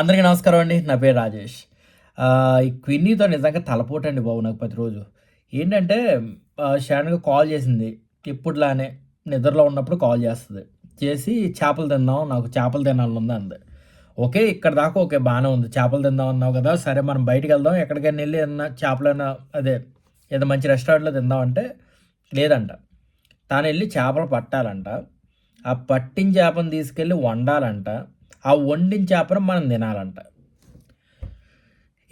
అందరికీ నమస్కారం అండి. నా పేరు రాజేష్. ఈ క్విన్నీతో నిజంగా తలపోటండి బాబు నాకు ప్రతిరోజు. ఏంటంటే షాన్గా కాల్ చేసింది. ఇప్పుడులానే నిద్రలో ఉన్నప్పుడు కాల్ చేస్తుంది. చేసి చేపలు తిందాం నాకు చేపలు తినాలని ఉంది అంది. ఓకే ఇక్కడ దాకా ఓకే బాగానే ఉంది. చేపలు తిందాం అన్నావు కదా సరే మనం బయటకు వెళ్దాం. ఎక్కడికైనా వెళ్ళి ఏదన్నా చేపలైనా అదే ఏదో మంచి రెస్టారెంట్లో తిందాం అంటే లేదంట. తాను వెళ్ళి చేపలు పట్టాలంట. ఆ పట్టిన చేపను తీసుకెళ్ళి వండాలంట. ఆ వండిన చేపను మనం తినాలంట.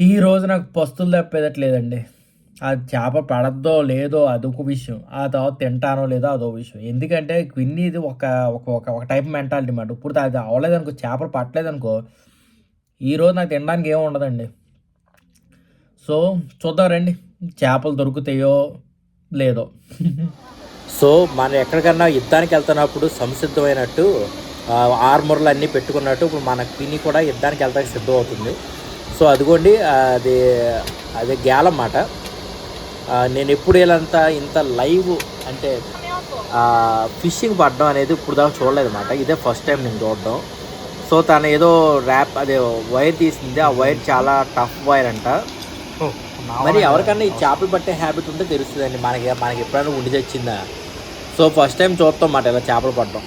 ఈ రోజు నాకు పస్తులు తప్పేదట్లేదండి. ఆ చేప పడద్దో లేదో అదొక విషయం. ఆ తర్వాత తింటానో లేదో అదో విషయం. ఎందుకంటే క్విన్నీ ఇది ఒక ఒక ఒక ఒక టైప్ మెంటాలిటీ మాట. ఇప్పుడు అది అవ్వలేదనుకో చేపలు పట్టలేదనుకో ఈరోజు నాకు తినడానికి ఏమి ఉండదండి. సో చూద్దాం రండి. చేపలు దొరుకుతాయో లేదో. సో మనం ఎక్కడికన్నా యుద్ధానికి వెళ్తున్నప్పుడు సంసిద్ధమైనట్టు ఆర్మర్లు అన్నీ పెట్టుకున్నట్టు ఇప్పుడు మన పిన్ని కూడా యుద్ధానికి వెళ్తానికి సిద్ధం అవుతుంది సో అదిగోండి అది అది గ్యాల్ అన్నమాట. ఆ, నేను ఎప్పుడు ఇలాంత ఇంత లైవ్ అంటే ఫిషింగ్ పడడం అనేది ఇప్పుడు దాకా చూడలేదు అనమాట ఇదే ఫస్ట్ టైం నేను చూడడం. సో తను ఏదో ర్యాప్ అదే వైర్ తీసింది. ఆ వైర్ చాలా టఫ్ వైర్ అంట. మరి ఎవరికన్నా ఈ చేపలు పట్టే హ్యాబిట్ ఉంటే తెలుస్తుందండి. మనకి మనకి ఎప్పుడైనా ఉండి తెచ్చిందా? సో ఫస్ట్ టైం చూస్తాం మాట ఇలా చేపలు పట్టడం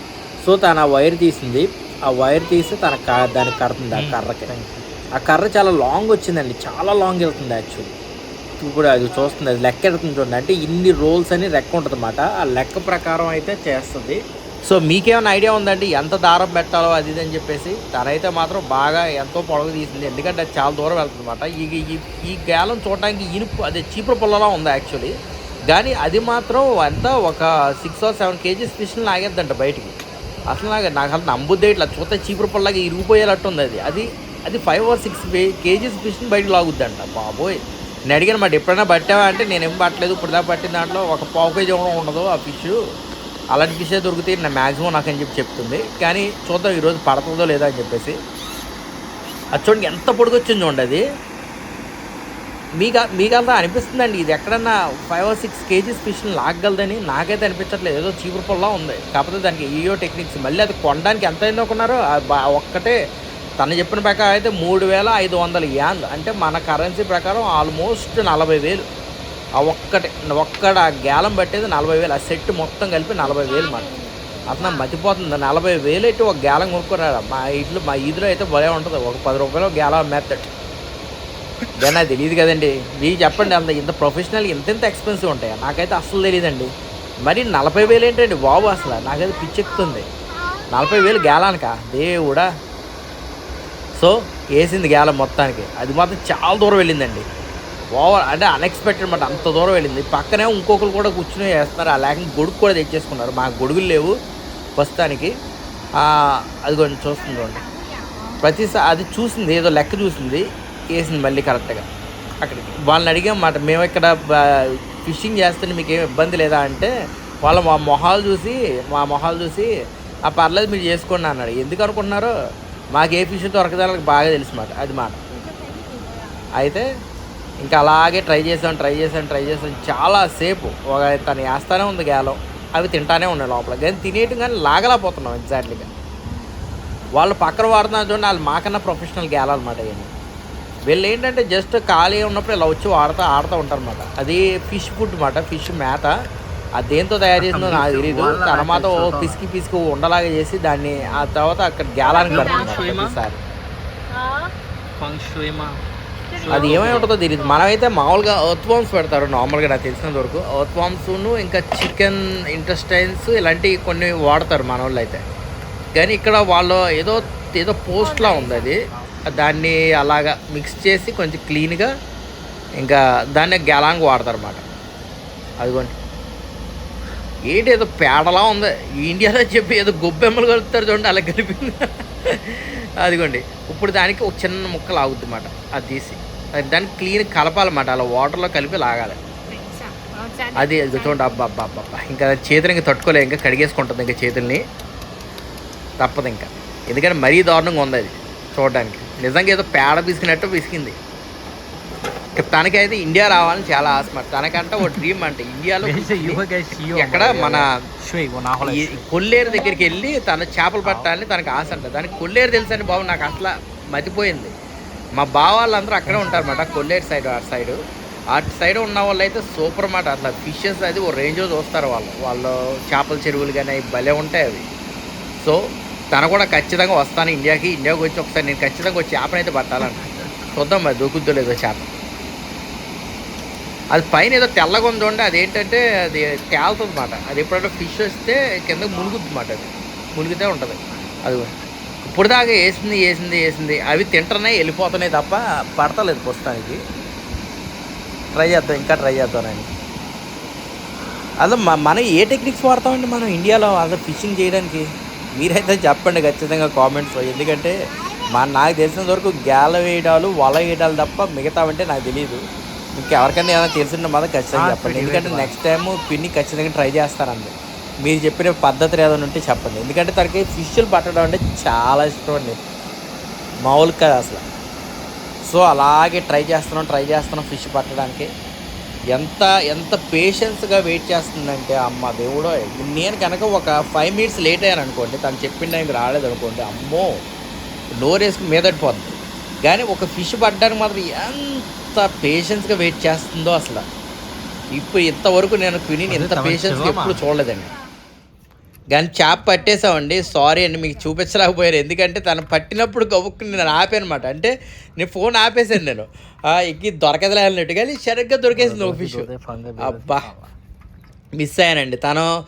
సో తను ఆ వైర్ తీసింది. ఆ వైర్ తీసి తన క- దానికి కడుతుంది ఆ కర్రకి. ఆ కర్ర చాలా లాంగ్ వచ్చిందండి. చాలా లాంగ్ వెళ్తుంది యాక్చువల్లీ ఇప్పుడు అది చూస్తుంది. అది లెక్క ఎడుతుంది చూడండి. అంటే ఇన్ని రోల్స్ అని లెక్క ఉంటుంది అన్నమాట ఆ లెక్క ప్రకారం అయితే చేస్తుంది. సో మీకేమైనా ఐడియా ఉందండి? ఎంత దారం పెట్టాలో అది ఇది అని చెప్పేసి? తనైతే మాత్రం బాగా ఎంతో పొడవు తీసింది. ఎందుకంటే అది చాలా దూరం వెళ్తుంది అనమాట ఈ ఈ- గ్యాలం చూడడానికి ఇనుపు అదే చీపురు పుల్లలా ఉంది యాక్చువల్లీ కానీ అది మాత్రం ఎంత ఒక సిక్స్ ఆర్ సెవెన్ కేజీస్ ఫిష్ని లాగేద్దంట బయటికి. అసలు నాకు నాకు అసలు నమ్ముద్దే ఇట్లా చూస్తే చీపురు పళ్ళగా ఇరిగిపోయేటట్టు ఉంది అది అది అది ఫైవ్ ఆర్ సిక్స్ కేజీస్ ఫిష్ని బయటకు లాగుద్దంట. బాబోయ్. నేను అడిగాను మాట ఎప్పుడైనా పట్టావా? అంటే నేనేం పట్టలేదు ఇప్పుడు దాకా పట్టిన దాంట్లో ఒక పావు కేజీ కూడా ఉండదు ఆ ఫిష్ అలాంటి ఫిషే దొరుకుతాయి నా మ్యాక్సిమం నాకు అని చెప్పి చెప్తుంది. కానీ చూద్దాం ఈరోజు పడుతుందో లేదో అని చెప్పేసి. అది చూడండి ఎంత పొడిగొచ్చింది చూడండి అది. మీకు మీకు అంతా అనిపిస్తుందండి. ఇది ఎక్కడన్నా ఫైవ్ ఆర్ సిక్స్ కేజీస్ ఫిష్ని లాగగలదని నాకైతే అనిపించట్లేదు. ఏదో చీపురు పొల్లా ఉంది. కాకపోతే దానికి ఈయో టెక్నిక్స్ మళ్ళీ అది కొనడానికి ఎంత అయిందో అనుకున్నారో ఒక్కటే తను చెప్పిన ప్రకారం అయితే మూడు వేల ఐదు వందల యాన్ అంటే మన కరెన్సీ ప్రకారం ఆల్మోస్ట్ నలభై వేలు. ఆ ఒక్కటే ఒక్కడ గ్యాలం పట్టేది నలభై వేలు. ఆ సెట్ మొత్తం కలిపి నలభై వేలు మాట. అసలు మతిపోతుంది. నలభై వేలు అయితే ఒక గ్యాలం కొనుక్కున్నారా మా ఇంట్లో మా ఈదిలో అయితే భలే ఉంటుంది. ఒక పది రూపాయలు గ్యాలం మెత్తట్ కానీ నాకు తెలియదు కదండి. మీరు చెప్పండి అంత ఇంత ప్రొఫెషనల్ ఇంత ఇంత ఎక్స్పెన్సివ్ ఉంటాయా? నాకైతే అస్సలు తెలియదండి మరి నలభై వేలు ఏంటండి బాబు అసలు? నాకైతే పిచ్చెక్కుతుంది. నలభై వేలు గేలానికా? దేవుడా. సో వేసింది గేల మొత్తానికి. అది మాత్రం చాలా దూరం వెళ్ళిందండి. ఓవర్ అంటే అన్ఎక్స్పెక్టెడ్ అనమాట అంత దూరం వెళ్ళింది. పక్కనే ఇంకొకరు కూడా కూర్చుని వేస్తున్నారు. ఆ లేకపోతే గొడుగు కూడా తెచ్చేసుకున్నారు. మాకు గొడుగులు లేవు ప్రస్తుతానికి. అది కొంచెం చూస్తుంది చూడండి. ప్రతిసారి అది చూసింది ఏదో లెక్క చూసింది. వేసింది మళ్ళీ కరెక్ట్గా. అక్కడికి. వాళ్ళని అడిగాం మాట మేము ఇక్కడ ఫిషింగ్ చేస్తుంటే మీకు ఏం ఇబ్బంది లేదా? అంటే వాళ్ళ మా మొహాలు చూసి మా మొహాలు చూసి ఆ పర్లేదు మీరు చేసుకోండి అన్నాడు. ఎందుకు అనుకుంటున్నారు? మాకు ఏ ఫిష్ దొరకదో బాగా తెలుసు మాట అది మాట. అయితే ఇంకా అలాగే ట్రై చేసాం ట్రై చేసాం ట్రై చేసాం. చాలా సేపు ఒక తను వేస్తానే ఉంది గేలం. అవి తింటానే ఉన్నాయి లోపల. కానీ తినేయటం కానీ లాగలేకపోతున్నాం ఎగ్జాక్ట్లీగా. వాళ్ళు పక్కన వాడుతున్నారు చూడండి వాళ్ళు మాకన్నా ప్రొఫెషనల్ గేల ఇవన్నీ వీళ్ళు ఏంటంటే జస్ట్ ఖాళీ ఉన్నప్పుడు ఇలా వచ్చి వాడుతూ ఆడుతూ ఉంటారు అనమాట అది ఫిష్ ఫుడ్ అనమాట ఫిష్ మేత. అది దేంతో తయారు చేసిందో నాకు తెలియదు ఓ పిసికి పిసికి ఉండలాగా చేసి దాన్ని ఆ తర్వాత అక్కడ గ్యాలానికి ప్రతిసారి. అది ఏమై ఉంటుందో తెలియదు మనమైతే మామూలుగా ఎర్త్ వామ్స్ పెడతారు నార్మల్గా నాకు తెలిసినంత వరకు. ఎర్త్ వామ్స్ను ఇంకా చికెన్ ఇంటెస్టైన్స్ ఇలాంటివి కొన్ని వాడతారు మన వాళ్ళు అయితే కానీ ఇక్కడ వాళ్ళు ఏదో ఏదో పోస్ట్లా ఉంది అది. దాన్ని అలాగా మిక్స్ చేసి కొంచెం క్లీన్గా ఇంకా దాన్ని గెలాంగ్ వాడతారన్నమాట. అదిగోండి. ఏంటి ఏదో పేడలా ఉంది. ఇండియాలో చెప్పి ఏదో గొబ్బెమ్మలు కలుపుతారు చూడండి అలా కలిపింది. అదిగోండి. ఇప్పుడు దానికి ఒక చిన్న ముక్క లాగుద్ది అన్నమాట అది తీసి. అది దాన్ని క్లీన్ కలపాలన్నమాట. అలా వాటర్లో కలిపి లాగాలి. అది చూడండి. అబ్బా అబ్బా అబ్బా అబ్బా. ఇంకా చేతులు ఇంకా తట్టుకోలే ఇంకా కడిగేసుకుంటుంది ఇంకా చేతుల్ని. తప్పదు ఇంకా. ఎందుకంటే మరీ దారుణంగా ఉంది అది. చూడడానికి. నిజంగా ఏదో పేడ పిసికినట్టు పిసికింది. తనకైతే ఇండియా రావాలని చాలా ఆశ మరి. తనకంటే ఒక డ్రీమ్ అంటే ఇండియాలో ఎక్కడ మన కొల్లేరు దగ్గరికి వెళ్ళి తన చేపలు పట్టాలని తనకి ఆశ అంట. దానికి కొల్లేరు తెలుసండి బాబు నాకు అసలు మతిపోయింది. మా బావ వాళ్ళందరూ అక్కడే ఉంటారన్నమాట కొల్లేరు సైడ్ అటు సైడ్. అటు సైడ్ ఉన్న వాళ్ళు అయితే సూపర్ అన్నమాట అట్లా ఫిషెస్ అది ఓ రేంజ్లో చూస్తారు వాళ్ళు. వాళ్ళు చేపల చెరువులు కానీ భలే ఉంటాయి అవి. సో తను కూడా ఖచ్చితంగా వస్తాను ఇండియాకి. ఇండియాకి వచ్చి ఒకసారి నేను ఖచ్చితంగా వచ్చి చేపనైతే పట్టాలంట. చూద్దాం మరి దొరుకుద్దో లేదో చేప. అది పైన ఏదో తెల్లగా ఉంది చూడండి అదేంటంటే అది తేలుతుంది అనమాట అది ఎప్పుడైనా ఫిష్ వస్తే కింద మునుగుద్ది అనమాట అది. మునిగితే ఉంటుంది. అది ఇప్పుడు దాకా వేసింది వేసింది వేసింది. అవి తింటున్నాయి వెళ్ళిపోతున్నాయి తప్ప పడతలేదు ప్రస్తుతానికి. ట్రై చేద్దాం ఇంకా ట్రై చేద్దామని. అదే మనం ఏ టెక్నిక్స్ వాడతామండి మనం ఇండియాలో అదే ఫిషింగ్ చేయడానికి? మీరైతే చెప్పండి ఖచ్చితంగా కామెంట్స్ ఎందుకంటే మా నాకు తెలిసినంత వరకు గ్యాల వేయడాలు వల వేయడాలు తప్ప మిగతావంటే నాకు తెలియదు ఇంకెవరికైనా ఏమైనా తెలిసిన మాత్రం ఖచ్చితంగా చెప్పండి. ఎందుకంటే నెక్స్ట్ టైం పిన్ని ఖచ్చితంగా ట్రై చేస్తానండి మీరు చెప్పిన పద్ధతి ఏదైనా ఉంటే చెప్పండి. ఎందుకంటే తనకి ఫిష్లు పట్టడం అంటే చాలా ఇష్టం అండి. మామూలు కాదు అసలు. సో అలాగే ట్రై చేస్తున్నాం ట్రై చేస్తున్నాం ఫిష్ పట్టడానికి. ఎంత ఎంత పేషెన్స్గా వెయిట్ చేస్తుందంటే అమ్మ దేవుడో నేను కనుక ఒక ఫైవ్ మినిట్స్ లేట్ అయ్యాను అనుకోండి తను చెప్పిన టైంకి రాలేదు అనుకోండి అమ్మో నోరేసుకుని మీదడిపోతుంది కానీ ఒక ఫిష్ పడ్డానికి మాత్రం ఎంత పేషెన్స్గా వెయిట్ చేస్తుందో అసలు. ఇప్పుడు ఇంతవరకు నేను క్విని ఇంత పేషెన్స్గా ఎప్పుడు చూడలేదండి. కానీ చేప పట్టేసామండి సారీ అండి మీకు చూపించలేకపోయారు. ఎందుకంటే తను పట్టినప్పుడు గవ్వుకుని నేను ఆపానమాట. అంటే నేను ఫోన్ ఆపేసాను నేను. ఎక్కి దొరకదులే అన్నట్టు. కానీ సరిగ్గా దొరికేసింది ఒక ఫిష్ అబ్బా. మిస్ అయ్యానండి. తను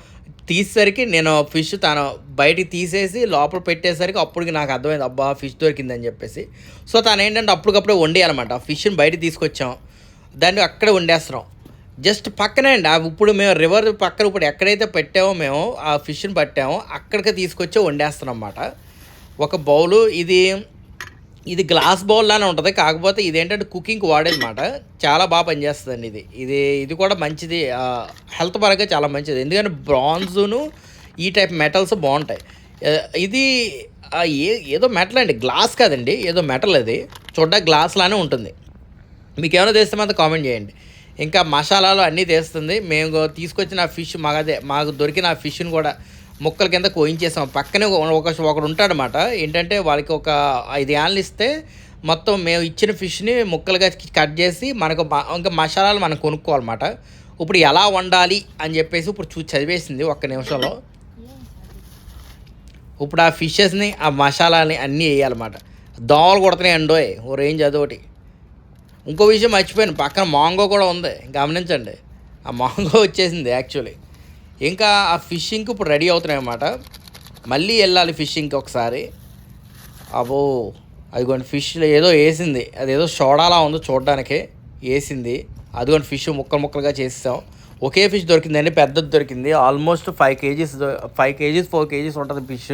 తీసేసరికి నేను ఫిష్ తను బయటికి తీసేసి లోపల పెట్టేసరికి అప్పటికి నాకు అర్థమైంది అబ్బా ఫిష్ దొరికిందని చెప్పేసి. సో తను ఏంటంటే అప్పటికప్పుడే వండేయాలన్నమాట. ఆ ఫిష్ని బయటికి తీసుకొచ్చాం. దాన్ని అక్కడే వండేస్తున్నాం. జస్ట్ పక్కనే అండి. ఇప్పుడు మేము రివర్ పక్కన ఇప్పుడు ఎక్కడైతే పెట్టామో మేము ఆ ఫిష్ని పట్టామో అక్కడికి తీసుకొచ్చి వండేస్తాం అన్నమాట ఒక బౌలు ఇది ఇది గ్లాస్ బౌల్ లానే ఉంటుంది. కాకపోతే ఇదేంటంటే కుకింగ్కి వాడేదన్నమాట. చాలా బాగా పనిచేస్తుందండి ఇది. ఇది ఇది కూడా మంచిది. హెల్త్ పరంగా చాలా మంచిది. ఎందుకంటే బ్రాంజును ఈ టైప్ మెటల్స్ బాగుంటాయి. ఇది ఏ ఏదో మెటల్ అండి. గ్లాస్ కాదండి. ఏదో మెటల్ అది. చూడ్డా గ్లాస్ లానే ఉంటుంది. మీకు ఏమైనా తెస్తే మాత్రం కామెంట్ చేయండి. ఇంకా మసాలాలు అన్నీ తెస్తుంది. మేము తీసుకొచ్చిన ఫిష్ మాదే మాకు దొరికిన ఆ ఫిష్ని కూడా ముక్కల కింద కోయించేసాం. పక్కనే ఒక ఒకడు ఉంటాడనమాట ఏంటంటే వాళ్ళకి ఒక ఐదు యాన్లు ఇస్తే మొత్తం మేము ఇచ్చిన ఫిష్ని ముక్కలుగా కట్ చేసి మనకు ఇంకా మసాలాలు మనం కొనుక్కోవాలన్నమాట. ఇప్పుడు ఎలా వండాలి అని చెప్పేసి ఇప్పుడు చూ చదివేసింది ఒక్క నిమిషంలో. ఇప్పుడు ఆ ఫిషెస్ని ఆ మసాలాని అన్నీ వేయాలన్నమాట. దోమలు కొడుతున్నాయి అండోయ్ ఓ రేంజ్ అదొకటి. ఇంకో విషయం మర్చిపోయాను. పక్కన మాంగో కూడా ఉంది. గమనించండి. ఆ మాంగో వచ్చేసింది యాక్చువల్లీ ఇంకా ఆ ఫిషింగ్కి ఇప్పుడు రెడీ అవుతున్నాయి అన్నమాట మళ్ళీ వెళ్ళాలి ఫిషింగ్కి ఒకసారి. అబో అదిగోండి ఫిష్ ఏదో వేసింది. అదేదో షోడాలా ఉందో చూడడానికి వేసింది. అదిగోండి ఫిష్ ముక్కలు ముక్కలుగా చేసాం ఒకే ఫిష్ దొరికిందండి పెద్దది దొరికింది. Almost five KGs five KGs four KGs ఉంటుంది ఫిష్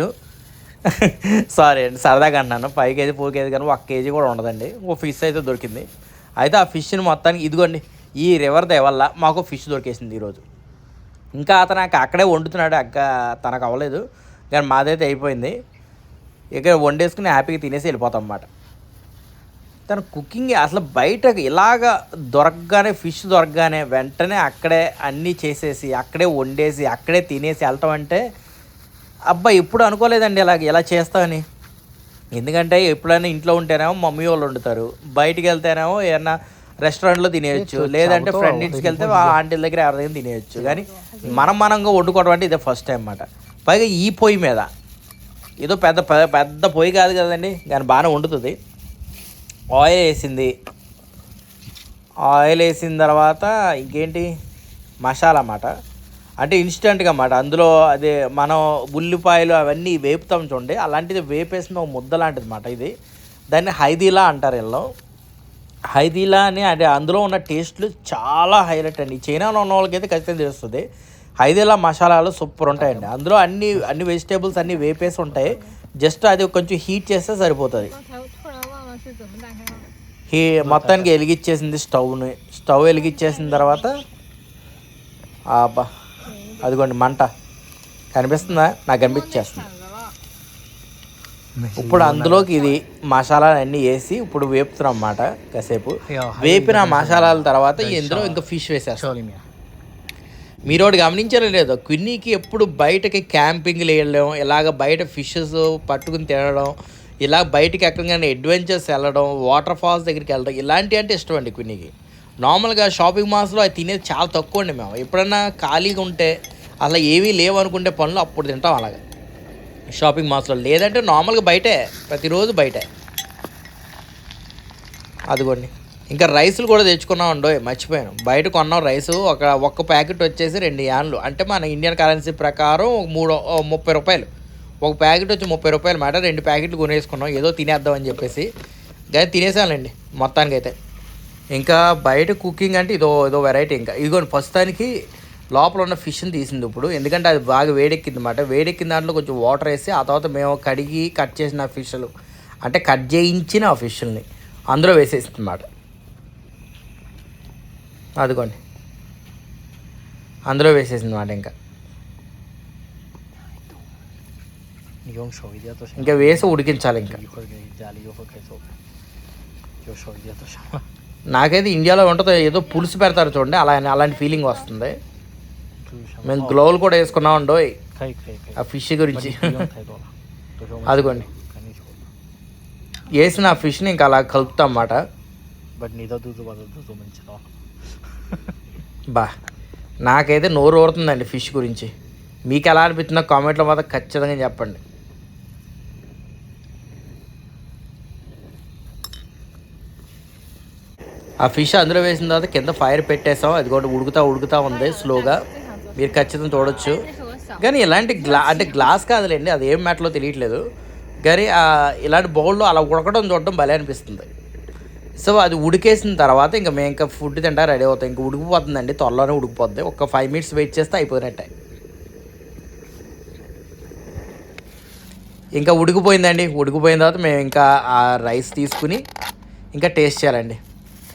సారీ అండి సరదాగా అంటున్నాను ఫైవ్ కేజీ ఫోర్ కేజీ కానీ ఒక కేజీ కూడా ఉండదండి. ఓ ఫిష్ అయితే దొరికింది. అయితే ఆ ఫిష్ని మొత్తానికి ఇదిగోండి ఈ రివర్ దయ వల్ల మాకు ఫిష్ దొరికేసింది ఈరోజు. ఇంకా అతను అక్కడే వండుతున్నాడు అక్క తనకు అవ్వలేదు. కానీ మాదైతే అయిపోయింది. ఇక్కడ వండేసుకుని హ్యాపీగా తినేసి వెళ్ళిపోతాం అన్నమాట. తన కుకింగ్ అసలు బయట ఇలాగ దొరకగానే ఫిష్ దొరకగానే వెంటనే అక్కడే అన్నీ చేసేసి అక్కడే వండేసి అక్కడే తినేసి వెళ్ళటం అంటే అబ్బా ఎప్పుడు అనుకోలేదండి ఇలాగ ఇలా చేస్తామని ఎందుకంటే ఎప్పుడైనా ఇంట్లో ఉంటేనేమో మమ్మీ వాళ్ళు వండుతారు. బయటికి వెళ్తేనేమో ఏమన్నా రెస్టారెంట్లో తినేయచ్చు. లేదంటే ఫ్రెండ్ ఇంటికి వెళ్తే ఆ ఆంటీల దగ్గర ఎవరి దగ్గర తినేయచ్చు. కానీ మనం మనంగా వండుకోవడం అంటే ఇదే ఫస్ట్ టైం అన్నమాట. పైగా ఈ పొయ్యి మీద ఏదో పెద్ద పెద్ద పెద్ద పొయ్యి కాదు కదండి. కానీ బాగానే వండుతుంది. ఆయిల్ వేసింది. ఆయిల్ వేసిన తర్వాత ఇంకేంటి? మసాలా అన్నమాట. అంటే ఇన్స్టెంట్గా అన్నమాట అందులో అదే మనం ఉల్లిపాయలు అవన్నీ వేపుతాం చూడండి. అలాంటిది వేపేసిన ఒక ముద్ద లాంటిది మాట ఇది. దాన్ని హైదీలా అంటారు వీళ్ళు. హైదీలా అని అంటే అందులో ఉన్న టేస్ట్లు చాలా హైలైట్ అండి. చైనాలో ఉన్న వాళ్ళకైతే ఖచ్చితంగా తెలుస్తుంది. హైదీలా మసాలాలు సూపర్ ఉంటాయండి. అందులో అన్ని అన్ని వెజిటేబుల్స్ అన్నీ వేపేసి ఉంటాయి. జస్ట్ అది కొంచెం హీట్ చేస్తే సరిపోతుంది. హీ మొత్తానికి వెలిగిచ్చేసింది స్టవ్ని. స్టవ్ వెలిగిచ్చేసిన తర్వాత అబ్బా అదిగోండి మంట. కనిపిస్తుందా? నాకు కనిపించేస్తుంది. ఇప్పుడు అందులోకి ఇది మసాలాలు అన్నీ వేసి ఇప్పుడు వేపుతున్నాం అన్నమాట కాసేపు. వేపిన మసాలాల తర్వాత ఇందులో ఇంకా ఫిష్ వేసేస్తాం. మీరు ఒకటి గమనించారో లేదో క్విన్నీకి ఎప్పుడు బయటకి క్యాంపింగ్లు వెళ్ళడం ఇలాగ బయట ఫిషెస్ పట్టుకుని తినడం ఇలా బయటకి ఎక్కడికైనా అడ్వెంచర్స్ వెళ్ళడం వాటర్ ఫాల్స్ దగ్గరికి వెళ్ళడం ఇలాంటివి అంటే ఇష్టం అండి క్విన్నీకి? నార్మల్గా షాపింగ్ మాల్స్లో అది తినేది చాలా తక్కువ అండి మేము. ఎప్పుడన్నా ఖాళీగా ఉంటే అలా ఏమీ లేవు అనుకుంటే పనులు అప్పుడు తింటాం అలాగా. షాపింగ్ మాల్స్లో లేదంటే నార్మల్గా బయటే ప్రతిరోజు బయటే. అదిగోండి. ఇంకా రైసులు కూడా తెచ్చుకున్నాం అండో మర్చిపోయాను. బయట కొన్నాం రైసు ఒక ఒక్క ప్యాకెట్ వచ్చేసి రెండు యాన్లు. అంటే మన ఇండియన్ కరెన్సీ ప్రకారం మూడు ముప్పై రూపాయలు. ఒక ప్యాకెట్ వచ్చి ముప్పై రూపాయలు మాట. రెండు ప్యాకెట్లు కొనేసుకున్నాం. ఏదో తినేద్దాం అని చెప్పేసి. కానీ తినేసానులేండి మొత్తానికైతే. ఇంకా బయట కుకింగ్ అంటే ఇదో ఏదో వెరైటీ ఇంకా ఇదిగోండి ప్రస్తుతానికి లోపల ఉన్న ఫిష్ని తీసింది ఇప్పుడు ఎందుకంటే అది బాగా వేడెక్కింది అనమాట వేడెక్కిన దాంట్లో కొంచెం వాటర్ వేసి ఆ తర్వాత మేము కడిగి కట్ చేసిన ఫిష్లు అంటే కట్ చేయించిన ఆ ఫిష్ల్ని అందులో వేసేసింది అన్నమాట అదిగోండి అందులో వేసేసింది అన్నమాట ఇంకా ఇంకా వేసి ఉడికించాలి ఇంకా నాకైతే ఇండియాలో ఉంటుందో ఏదో పులుసు పెడతారు చూడండి అలా అలాంటి ఫీలింగ్ వస్తుంది. మేము గ్లోవ్లు కూడా వేసుకున్నాం అండి ఆ ఫిష్ గురించి. అదిగోండి. వేసిన ఆ ఫిష్ని ఇంకా అలా కలుపుతాం అన్నమాట. బా నాకైతే నోరు ఊరుతుందండి ఫిష్ గురించి. మీకు ఎలా అనిపిస్తుందో కామెంట్లో మాత్రం ఖచ్చితంగా చెప్పండి. ఆ ఫిష్ అందులో వేసిన తర్వాత కింద ఫైర్ పెట్టేసాం. అది కూడా ఉడుకుతా ఉడుకుతా ఉంది స్లోగా మీరు ఖచ్చితంగా చూడొచ్చు. కానీ ఇలాంటి గ్లా అంటే గ్లాస్ కాదులేండి అది ఏం మెట్లో తెలియట్లేదు. కానీ ఇలాంటి బౌల్లో అలా ఉడకడం చూడడం భలే అనిపిస్తుంది. సో అది ఉడికేసిన తర్వాత ఇంకా మేము ఇంకా ఫుడ్ తింటా రెడీ అవుతాం. ఇంకా ఉడికిపోతుందండి త్వరలోనే ఉడికిపోద్ది. ఒక ఫైవ్ మినిట్స్ వెయిట్ చేస్తే అయిపోయినట్టే. ఇంకా ఉడికిపోయిందండి. ఉడికిపోయిన తర్వాత మేము ఇంకా ఆ రైస్ తీసుకుని ఇంకా టేస్ట్ చేయాలండి.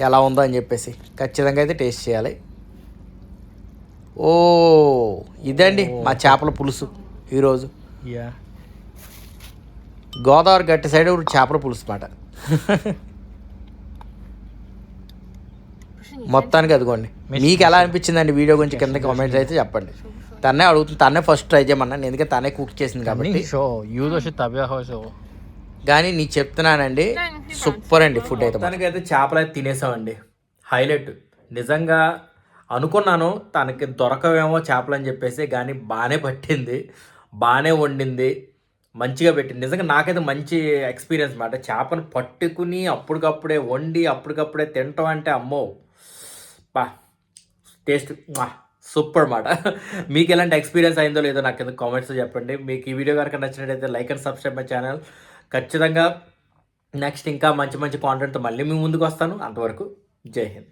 ఎలా ఉందో అని చెప్పేసి ఖచ్చితంగా అయితే టేస్ట్ చేయాలి. ఓ ఇదండి మా చేపల పులుసు ఈరోజు. గోదావరి గట్టి సైడ్ చేపల పులుసు మాట. మొత్తానికి అదిగోండి. మీకు ఎలా అనిపించిందండి వీడియో గురించి కింద కామెంట్స్ అయితే చెప్పండి. తనే అడుగుతుంది తనే ఫస్ట్ ట్రై చేయమన్నాను ఎందుకంటే తనే కుక్ చేసింది కాబట్టి. కానీ నీకు చెప్తున్నానండి సూపర్ అండి ఫుడ్ అయితే మొత్తానికి అయితే చేపలు అయితే తినేసామండి. హైలైట్. నిజంగా అనుకున్నాను తనకి దొరకవేమో చేపలు అని చెప్పేసి కానీ బాగానే పట్టింది బాగానే వండింది మంచిగా పెట్టింది. నిజంగా నాకైతే మంచి ఎక్స్పీరియన్స్ మాట చేపను పట్టుకుని అప్పటికప్పుడే వండి అప్పటికప్పుడే తినటం అంటే అమ్మో బా టేస్ట్ సూపర్ మాట మీకు ఎలాంటి ఎక్స్పీరియన్స్ అయిందో లేదో నాకు కింద కామెంట్స్లో చెప్పండి. మీకు ఈ వీడియో కనుక నచ్చినట్టయితే like and subscribe my channel. ఖచ్చితంగా నెక్స్ట్ ఇంకా మంచి మంచి కాంటెంట్తో మళ్ళీ మీ ముందుకు వస్తాను. అంతవరకు జై హింద్.